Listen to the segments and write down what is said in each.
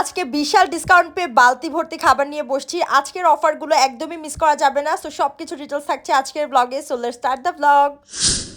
আজকে বিশাল ডিসকাউন্ট পেয়ে বালতি ভর্তি খাবার নিয়ে বসছি। আজকের অফারগুলো একদমই মিস করা যাবে না। সো সব কিছু ডিটেলস থাকছে আজকের ব্লগে so let's start the blog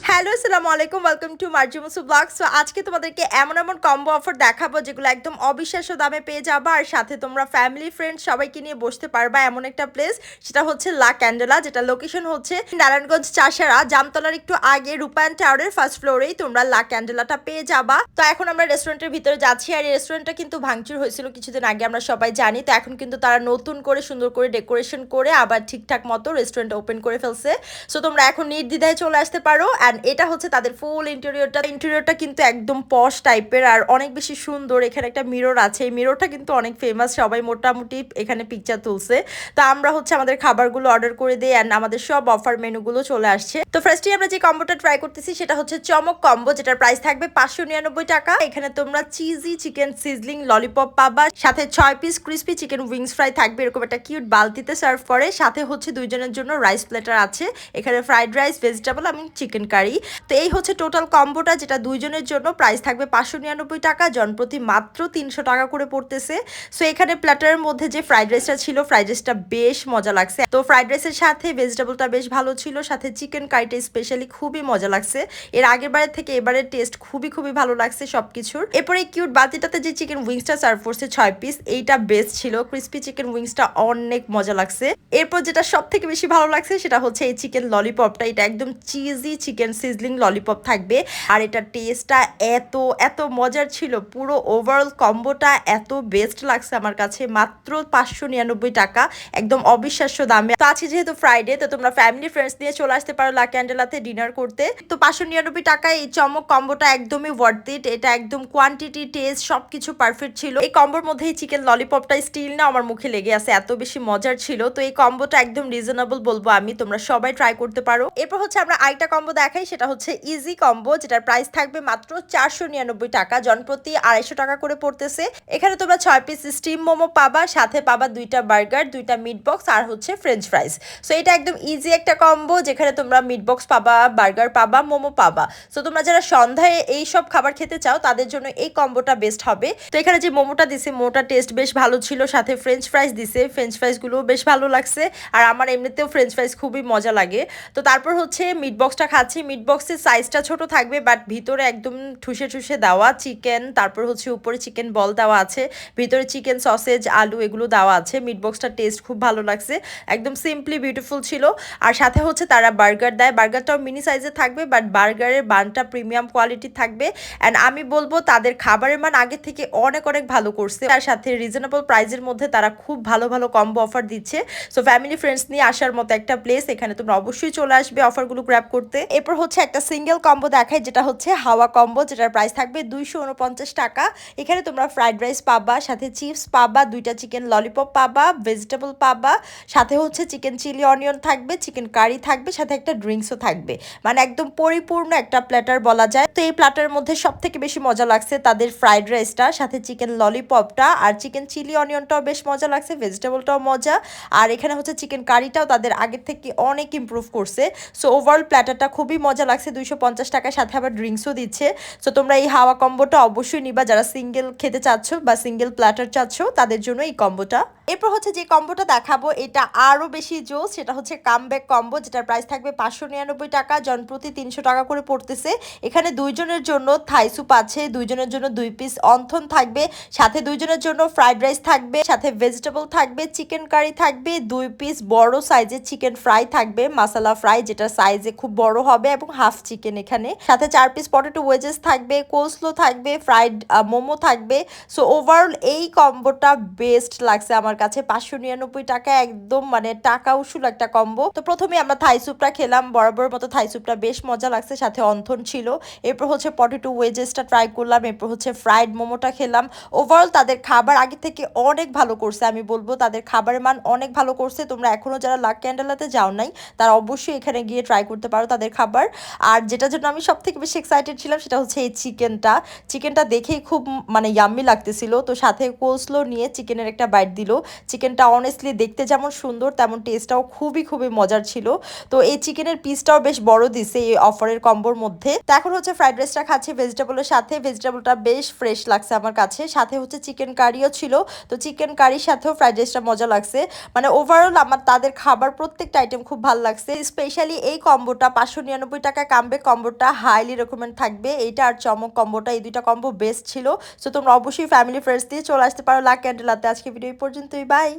hello, আসসালামু আলাইকুম ওয়েলকাম টু মার্জুমসু ব্লগ সো আজকে তোমাদেরকে এমন এমন কম্বো অফার দেখাবো যেগুলো একদম অবিশ্বাস্য দামে পেয়ে যাবা, আর সাথে তোমরা ফ্যামিলি ফ্রেন্ড সবাইকে নিয়ে বসতে পারবা এমন একটা প্লেস সেটা হচ্ছে লা ক্যান্ডেলা যেটা লোকেশন হচ্ছে নারায়ণগঞ্জ চাষারা, জামতলার একটু আগে রূপায়ণ টাওয়ারের ফার্স্ট ফ্লোরেই তোমরা লা ক্যান্ডেলাটা পেয়ে যাবা। তো এখন আমরা রেস্টুরেন্টের ভিতরে যাচ্ছি, আর এই রেস্টুরেন্টটা কিন্তু ভাঙচুর হয়েছিল কিছুদিন আগে, আমরা সবাই জানি। তো এখন কিন্তু তারা নতুন করে সুন্দর করে ডেকোরেশন করে আবার ঠিকঠাক মতো রেস্টুরেন্ট ওপেন করে ফেলছে। সো তোমরা এখন নির্দ্বিধায় চলে আসতে পারো অ্যান্ড এটা হচ্ছে তাদের ফুল ইন্টেরিয়রটা ইন্টেরিয়রটা কিন্তু একদম পশ টাইপের আর অনেক বেশি সুন্দর। এখানে একটা মিরর আছে। এই মিররটা কিন্তু অনেক ফেমাস সবাই মোটামুটি এখানে পিকচার তুলছে। তো আমরা হচ্ছে আমাদের খাবারগুলো অর্ডার করে দিই অ্যান্ড আমাদের সব অফার মেনুগুলো চলে আসছে। তো ফার্স্টে আমরা যে কম্বোটা ট্রাই করতেছি, সেটা হচ্ছে চমক কম্বো যেটার প্রাইস থাকবে পাঁচশো নিরানব্বই টাকা। এখানে তোমরা চিজি চিকেন সিজলিং ললিপপ পাবা। সাথে ছয় piece crispy chicken wings fry থাকবে। এরকম একটা কিউট বালতিতে সার্ভ করে। সাথে হচ্ছে দুইজনের জন্য রাইস প্লেটার আছে। এখানে ফ্রাইড রাইস ভেজিটেবল এবং চিকেন কারি তো এই হচ্ছে টোটাল কম্বোটা যেটা দুইজনের জন্য। প্রাইস থাকবে পাঁচশো নিরানব্বই টাকা, জনপ্রতি মাত্র তিনশো টাকা করে পড়তেছে। সো এখানে প্ল্যাটারের মধ্যে যে ফ্রাইড রাইসটা ছিল ফ্রাইড রাইসটা বেশ মজা লাগছে। তো ফ্রাইড রাইসের সাথে ভেজিটেবলটা বেশ ভালো ছিল, সাথে চিকেন কারিটা স্পেশালি খুবই মজা লাগছে। এর আগের বারের থেকে এবারের টেস্ট খুবই খুবই ভালো লাগছে সবকিছুর। এরপরে এই কিউট বাতিটাতে যে চিকেন উইংসটা সার্ভ করছে ছয় পিস এইটা বেস্ট ছিল। ক্রিস্পি চিকেন উইংসটা অনেক মজা লাগছে। এরপর যেটা সব থেকে বেশি ভালো লাগছে, সেটা হচ্ছে এই চিকেন ললিপপটা এটা একদম চিজি চিকেন সিজলিং ললিপপ থাকবে। আর এটা টেস্টটা এত এত মজার ছিল। পুরো ওভারঅল কম্বোটা এত বেস্ট লাগছে আমার কাছে। মাত্র পাঁচশো নিরানব্বই টাকা। একদম অবিশ্বাস্য দামে। তো আছে যেহেতু ফ্রাইডে তো তোমরা ফ্যামিলি ফ্রেন্ডস নিয়ে চলে আসতে পারো লা ক্যান্ডেলাতে ডিনার করতে। তো পাঁচশো নিরানব্বই টাকায় এই চমক কম্বোটা একদমই ওয়ার্থ ইট এটা একদম কোয়ান্টিটি টেস্ট সবকিছু পারফেক্ট ছিল। এই কম্বোর মধ্যে এই চিকেন ললিপপটা স্টিল না আমার মুখে লেগে আছে। এত বেশি মজার ছিল। তো এই কম্বোটা একদম রিজনেবল বলব আমি। তোমরা সবাই ট্রাই করতে পারো। এরপর হচ্ছে আমরা আরেকটা কম্বো দেখাই। সেটা হচ্ছে ইজি কম্বো যেটার প্রাইস থাকবে মাত্র চারশো নিরানব্বই টাকা। জনপ্রতি আড়াইশো টাকা করে পড়তেছে। এখানে তোমরা ছয় পিস স্টিম মোমো পাবা, সাথে পাবা দুইটা বার্গার দুইটা মিট বক্স আর হচ্ছে ফ্রেঞ্চ ফ্রাইস সো এটা একদম ইজি একটা কম্বো যেখানে তোমরা মিট বক্স পাবা বার্গার পাবা, মোমো পাবা। সো তোমরা যারা সন্ধ্যায় এই সব খাবার খেতে চাও, তাদের জন্য এই কম্বোটা বেস্ট হবে। তো, এখানে যে মোমোটা দিছে মোমোটা টেস্ট বেশ ভালো ছিল, সাথে ফ্রেঞ্চ ফ্রাইস দিছে ফ্রেঞ্চ ফ্রাইসগুলোও বেশ ভালো লাগছে। আর আমার এমনিতেও ফ্রেঞ্চ ফ্রাইস খুবই মজা লাগে। তো, তারপর হচ্ছে মিট বক্সটা খাচ্ছি মিট বক্সের সাইজটা ছোট থাকবে বাট ভিতরে একদম ঠুসে ঠুসে দেওয়া চিকেন তারপর হচ্ছে উপরে চিকেন বল দেওয়া আছে, ভিতরে চিকেন সসেজ আলু এগুলো দেওয়া আছে। মিট বক্সটার টেস্ট খুব ভালো লাগছে, একদম সিম্পলি বিউটিফুল ছিল। আর সাথে হচ্ছে তারা বার্গার দেয়। বার্গারটাও মিনি সাইজে থাকবে বাট বার্গারের বানটা প্রিমিয়াম কোয়ালিটি থাকবে। অ্যান্ড আমি বলব, তাদের খাবারের মান আগে থেকে অনেক অনেক ভালো করছে। তার সাথে রিজনেবল প্রাইজের মধ্যে তারা খুব ভালো ভালো কম্বো অফার দিচ্ছে। সো ফ্যামিলি ফ্রেন্ডস নিয়ে আসার মতো একটা প্লেস এখানে তোমরা অবশ্যই চলে আসবে অফারগুলো গ্র্যাব করতে। এরপর হচ্ছে একটা সিঙ্গেল কম্বো দেখায় যেটা হচ্ছে হাওয়া কম্বো, যেটার প্রাইস থাকবে দুইশো উনপঞ্চাশ টাকা। এখানে তোমরা ফ্রাইড রাইস পাবা, সাথে চিপস পাবা, দুইটা চিকেন ললিপপ পাবা ভেজিটেবল পাবা, সাথে হচ্ছে চিকেন চিলি অনিয়ন থাকবে চিকেন কারি থাকবে, সাথে একটা ড্রিঙ্কসও থাকবে। মানে একদম পরিপূর্ণ একটা প্ল্যাটার বলা যায়। তো এই প্ল্যাটারের মধ্যে সব থেকে বেশি মজা লাগছে তাদের ফ্রাইড রাইসটা সাথে চিকেন ললিপপটা আর চিকেন চিলি অনিয়নটাও বেশ মজা লাগছে ভেজিটেবলটাও মজা। আর এখানে হচ্ছে চিকেন কারিটাও তাদের আগের থেকে অনেক ইমপ্রুভ করছে। সো ওভারঅল প্ল্যাটারটা খুবই মজা লাগছে, দুইশো পঞ্চাশ টাকার সাথে আবার ড্রিঙ্কসও দিচ্ছে। সো তোমরা এই হাওয়া কম্বোটা অবশ্যই নিবা, যারা সিঙ্গেল খেতে চাচ্ছ বা সিঙ্গেল প্ল্যাটার চাচ্ছ, তাদের জন্য এই কম্বোটা। এরপর হচ্ছে যে কম্বোটা দেখাবো, এটা আরও বেশি জোস, সেটা হচ্ছে কামব্যাক কম্বো যেটার প্রাইস থাকবে পাঁচশো নিরানব্বই টাকা, জন প্রতি তিনশো টাকা করে পড়তেছে। এখানে দুইজনের জন্য থাই স্যুপ আছে, দুইজনের জন্য দুই পিস অন্থন থাকবে, সাথে দুইজনের জন্য ফ্রাইড রাইস থাকবে, সাথে ভেজিটেবল থাকবে চিকেন কারি থাকবে, দুই পিস বড় সাইজের চিকেন ফ্রাই থাকবে মাসালা ফ্রাই যেটা সাইজে খুব বড় হবে এবং হাফ চিকেন এখানে। সাথে চার পিস পটেটো ওয়েজেস থাকবে কোলস্লো থাকবে ফ্রাইড মোমো থাকবে। সো ওভারঅল এই কম্বোটা বেস্ট লাগছে আমার কাছে। পাঁচশো নিরানব্বই টাকা একদম মানে টাকা উসুল একটা কম্বো তো প্রথমে আমরা থাই স্যুপটা খেলাম, বরাবর মতো থাই স্যুপটা বেশ মজা লাগছে, সাথে অন্থন ছিল। এরপর হচ্ছে পটেটো ওয়েজেসটা ট্রাই করলাম, এরপর হচ্ছে ফ্রাইড মোমোটা খেলাম। ওভারঅল তাদের খাবার আগে থেকে অনেক ভালো করছে, আমি বলব তাদের খাবারের মান অনেক ভালো করছে। তোমরা এখনও যারা লাক ক্যান্ডেলাতে যাও নাই, তারা অবশ্যই এখানে গিয়ে ট্রাই করতে পারো তাদের খাবার। খাবার আর যেটার জন্য আমি সব থেকে বেশি এক্সাইটেড ছিলাম সেটা হচ্ছে এই চিকেনটা। চিকেনটা দেখেই খুব মানে ইয়াম্মি লাগতেছিল। তো সাথে কোসলো নিয়ে চিকেনের একটা বাইট দিল। চিকেনটা অনেস্টলি দেখতে যেমন সুন্দর, তেমন টেস্টটাও খুবই খুবই মজার ছিল। তো এই চিকেনের পিসটাও বেশ বড় দিছে এই অফারের কম্বোর মধ্যে। তো এখন হচ্ছে ফ্রাইড রাইসটা খাচ্ছি ভেজিটেবলের সাথে। ভেজিটেবলটা বেশ ফ্রেশ লাগছে আমার কাছে। সাথে হচ্ছে চিকেন কারিও ছিল। তো চিকেন কারির সাথেও ফ্রাইড রাইসটা মজা লাগছে। মানে ওভারঅল আমার তাদের খাবার প্রত্যেকটা আইটেম খুব ভালো লাগছে। স্পেশালি এই কম্বোটা পাঁচশো নিরানব্বই টাকা কামবে কম্বোটা হাইলি রেকমেন্ড থাকবে। এইটা আর চমক কম্বোটা এই দুইটা কম্বো বেস্ট ছিল। সো তোমরা অবশ্যই ফ্যামিলি ফ্রেন্ডস দিয়ে চলে আসতে পারো। লাক ক্যান্ডেলাতে আজকে ভিডিও পর্যন্তই। বাই